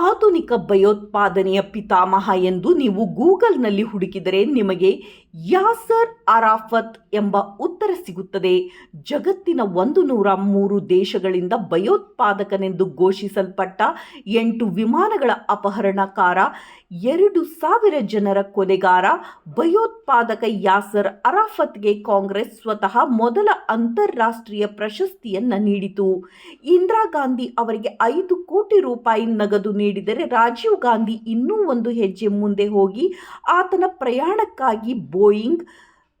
ಆಧುನಿಕ ಭಯೋತ್ಪಾದನೆಯ ಪಿತಾಮಹ ಎಂದು ನೀವು ಗೂಗಲ್ನಲ್ಲಿ ಹುಡುಕಿದರೆ ನಿಮಗೆ ಯಾಸರ್ ಅರಾಫತ್ ಎಂಬ ಉತ್ತರ ಸಿಗುತ್ತದೆ. ಜಗತ್ತಿನ ಒಂದು ನೂರ ಮೂರು ದೇಶಗಳಿಂದ ಭಯೋತ್ಪಾದಕನೆಂದು ಘೋಷಿಸಲ್ಪಟ್ಟ ಎಂಟು ವಿಮಾನಗಳ ಅಪಹರಣಕಾರ ಎರಡು ಸಾವಿರ ಜನರ ಕೊಲೆಗಾರ ಭಯೋತ್ಪಾದಕ ಯಾಸರ್ ಅರಾಫತ್ಗೆ ಕಾಂಗ್ರೆಸ್ ಸ್ವತಃ ಮೊದಲ ಅಂತಾರಾಷ್ಟ್ರೀಯ ಪ್ರಶಸ್ತಿಯನ್ನು ನೀಡಿತು. ಇಂದಿರಾ ಗಾಂಧಿ ಅವರಿಗೆ ಐದು ಕೋಟಿ ರೂಪಾಯಿ ನಗದು ನೀಡಿದರೆ ರಾಜೀವ್ ಗಾಂಧಿ ಇನ್ನೂ ಒಂದು ಹೆಜ್ಜೆ ಮುಂದೆ ಹೋಗಿ ಆತನ ಪ್ರಯಾಣಕ್ಕಾಗಿ ಬೋಯಿಂಗ್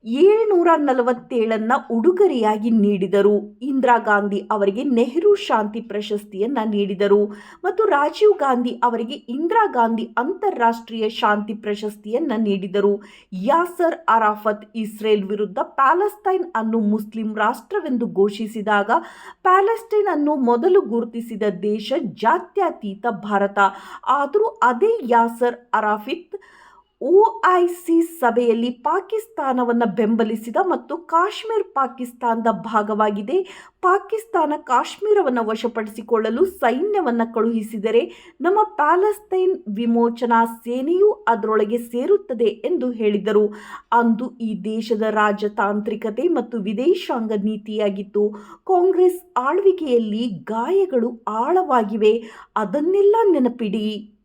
ಏಳ್ನೂರ ನಲವತ್ತೇಳನ್ನು ಉಡುಗೊರೆಯಾಗಿ ನೀಡಿದರು. ಇಂದಿರಾ ಗಾಂಧಿ ಅವರಿಗೆ ನೆಹರು ಶಾಂತಿ ಪ್ರಶಸ್ತಿಯನ್ನು ನೀಡಿದರು. ಮತ್ತು ರಾಜೀವ್ ಗಾಂಧಿ ಅವರಿಗೆ ಇಂದಿರಾ ಗಾಂಧಿ ಅಂತಾರಾಷ್ಟ್ರೀಯ ಶಾಂತಿ ಪ್ರಶಸ್ತಿಯನ್ನು ನೀಡಿದರು. ಯಾಸರ್ ಅರಾಫತ್ ಇಸ್ರೇಲ್ ವಿರುದ್ಧ ಪ್ಯಾಲೆಸ್ತೈನ್ ಅನ್ನು ಮುಸ್ಲಿಂ ರಾಷ್ಟ್ರವೆಂದು ಘೋಷಿಸಿದಾಗ ಪ್ಯಾಲೆಸ್ಟೈನ್ ಅನ್ನು ಮೊದಲು ಗುರುತಿಸಿದ ದೇಶ ಜಾತ್ಯತೀತ ಭಾರತ. ಆದರೂ ಅದೇ ಯಾಸರ್ ಅರಾಫಿತ್ ಒಐಸಿ ಸಭೆಯಲ್ಲಿ ಪಾಕಿಸ್ತಾನವನ್ನು ಬೆಂಬಲಿಸಿದ ಮತ್ತು ಕಾಶ್ಮೀರ್ ಪಾಕಿಸ್ತಾನದ ಭಾಗವಾಗಿದೆ. ಪಾಕಿಸ್ತಾನ ಕಾಶ್ಮೀರವನ್ನು ವಶಪಡಿಸಿಕೊಳ್ಳಲು ಸೈನ್ಯವನ್ನು ಕಳುಹಿಸಿದರೆ ನಮ್ಮ ಪ್ಯಾಲೆಸ್ತೈನ್ ವಿಮೋಚನಾ ಸೇನೆಯೂ ಅದರೊಳಗೆ ಸೇರುತ್ತದೆ ಎಂದು ಹೇಳಿದರು. ಅಂದು ಈ ದೇಶದ ರಾಜತಾಂತ್ರಿಕತೆ ಮತ್ತು ವಿದೇಶಾಂಗ ನೀತಿಯಾಗಿತ್ತು. ಕಾಂಗ್ರೆಸ್ ಆಳ್ವಿಕೆಯಲ್ಲಿ ಗಾಯಗಳು ಆಳವಾಗಿವೆ. ಅದನ್ನೆಲ್ಲ ನೆನಪಿಡಿ.